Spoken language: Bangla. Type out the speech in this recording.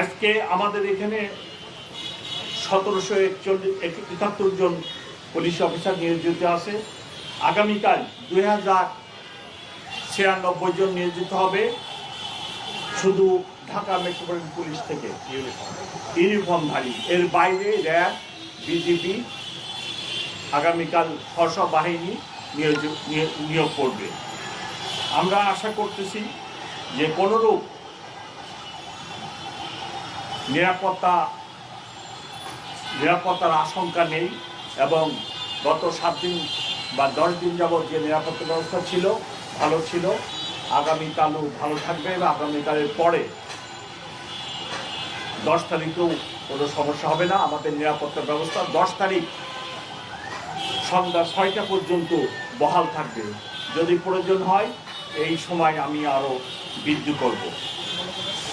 আজকে আমাদের এখানে সতেরোশো একচল্লিশ একাত্তর জন পুলিশ অফিসার নিয়োজিত আছে। আগামীকাল দুই হাজার ছিয়ানব্বই জন নিয়োজিত হবে শুধু ঢাকা মেট্রোপলিটন পুলিশ থেকে। ইউনিফর্মধারী এর বাইরে র্যাব বিজিবি আগামীকাল সশস্ত্র বাহিনী নিয়োগ করবে। আমরা আশা করতেছি যে কোনোরূপ নিরাপত্তা, নিরাপত্তার আশঙ্কা নেই এবং গত সাত দিন বা দশ দিন যাবৎ যে নিরাপত্তা ব্যবস্থা ছিল, ভালো ছিল। আগামীকালও ভালো থাকবে এবং আগামীকালের পরে দশ তারিখেও কোনো সমস্যা হবে না। আমাদের নিরাপত্তা ব্যবস্থা দশ তারিখ সন্ধ্যা ছয়টা পর্যন্ত বহাল থাকবে। যদি প্রয়োজন হয়, এই সময় আমি আরও বৃদ্ধি করব।